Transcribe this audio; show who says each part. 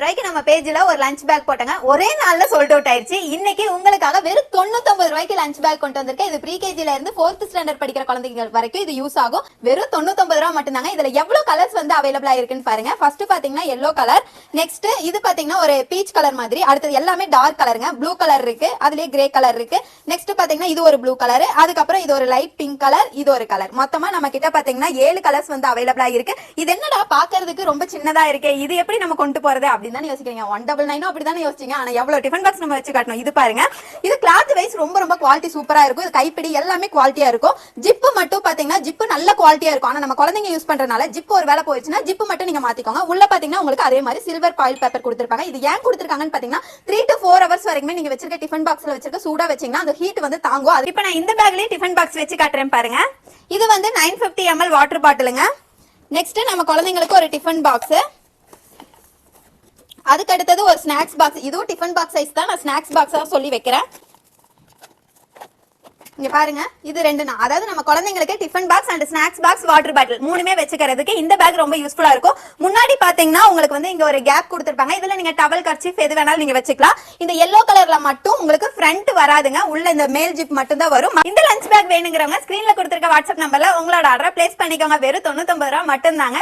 Speaker 1: ரூபாய்க்கு நம்ம பேஜ்ல ஒரு லஞ்ச் பேக் போட்டாங்க. ஒரே நாள்ல சோல்ட் அவுட் ஆயிருச்சு. இன்னைக்கு உங்களுக்காக வெறும் 99 ரூபாய்க்கு லஞ்ச் பேக் கொண்டு வந்திருக்கேன். இது ப்ரீ கேஜில இருந்து ஃபோர்த் ஸ்டாண்டர்ட் படிக்கிற குழந்தைங்க வரைக்கும் இது யூஸ் ஆகும். வெறும் 99 ரூபா மட்டும்தாங்க. இதுல எவ்வளவு கலர்ஸ் வந்து அவைலபிளா இருக்குன்னு பாருங்க. ஃபர்ஸ்ட் பாத்தீங்கன்னா எல்லோ கலர் நெக்ஸ்ட் இது பாத்தீங்கன்னா ஒரு பீச் கலர் மாதிரி. அடுத்தது எல்லாமே டார்க் கலருங்க ப்ளூ கலர் இருக்கு. அதுலயே கிரே கலர் இருக்கு. நெக்ஸ்ட் பாத்தீங்கன்னா இது ஒரு ப்ளூ கலர் அதுக்கப்புறம் இது ஒரு லைட் பிங்க் கலர் இது ஒரு கலர் மொத்தமா நம்ம கிட்ட பாத்தீங்கன்னா ஏழு கலர்ஸ் வந்து அவைலபிளா இருக்கு. இது என்னடா பாக்குறதுக்கு ரொம்ப சின்னதா இருக்கு. இது எப்படி நம்ம கொண்டு போறது அப்படின்னு தானே யோசிக்கிறீங்க? ஒன் டபுள் நைனும் அப்படி தானே யோசிச்சீங்க? ஆனா எவ்வளவு டிஃபன் பாக்ஸ் நம்ம வச்சு காட்டணும்? இது பாருங்க. இது கிளாத் வைஸ் ரொம்ப ரொம்ப குவாலிட்டி சூப்பரா இருக்கும். இது கைப்பிடி எல்லாமே குவாலிட்டியா இருக்கும். ஜிப்பு மட்டும் பாத்தீங்கன்னா ஜிப்பு நல்ல குவாலிட்டியா இருக்கும். ஆனா நம்ம குழந்தைங்க யூஸ் பண்றதுனால ஜிப்பு ஒரு வேலை போயிடுச்சுன்னா ஜிப்பு மட்டும் நீங்க மாத்திக்கோங்க. உள்ள பாத்தீங்கன்னா உங்களுக்கு அதே மாதிரி சில்வர் பாயில் பேப்பர் கொடுத்துருப்பாங்க. இது ஏன் கொடுத்துருக்காங்கன்னு பாத்தீங்கன்னா த்ரீ டு ஃபோர் ஹவர்ஸ் வரைக்குமே நீங்க வச்சிருக்க டிஃபன் பாக்ஸ்ல வச்சிருக்க சூடா வச்சீங்கன்னா அந்த ஹீட் வந்து தாங்கும். அது இப்ப நான் இந்த பேக்லயே டிஃபன் பாக்ஸ் வச்சு காட்டுறேன் பாருங்க. இது வந்து நைன் பிப்டி எம்எல் வாட்டர் பாட்டிலுங்க நெக்ஸ்ட் நம்ம குழந்தைங்களுக்கு ஒரு டிஃபன் பாக்ஸ் அதுக்கு அடுத்தது ஒரு ஸ்நாக்ஸ் பாக்ஸ் இதுவும் டிஃபன் பாக்ஸ் சைஸ் தான். நான் ஸ்நாக்ஸ் பாக்ஸாக சொல்லி வைக்கிறேன். இங்க பாருங்க. இது ரெண்டு நான். அதாவது நம்ம குழந்தைங்களுக்கு tiffin box and snacks box water bottle மூணுமே வச்சுக்கிறதுக்கு இந்த பேக் ரொம்ப யூஸ்ஃபுல்லா இருக்கும். முன்னாடி பாத்தீங்கன்னா உங்களுக்கு வந்து இங்க ஒரு கேப் கொடுத்துருப்பாங்க. இதுல நீங்க டவல் கர்ச்சிஃப் எது வேணாலும் நீங்க வச்சுக்கலாம். இந்த எல்லோ கலர்ல மட்டும் உங்களுக்கு ஃப்ரண்ட் வராதுங்க. உள்ள இந்த மேல் ஜிப் மட்டும் தான் வரும். இந்த லஞ்ச் பேக் வேணுங்கிறவங்க ஸ்கிரீன்ல கொடுத்துருக்க வாட்ஸ்அப் நம்பர்ல உங்களோட ஆர்டரை பிளேஸ் பண்ணிக்கோங்க. வெறும் தொண்ணூத்தொன்பது ரூபா மட்டும் தாங்க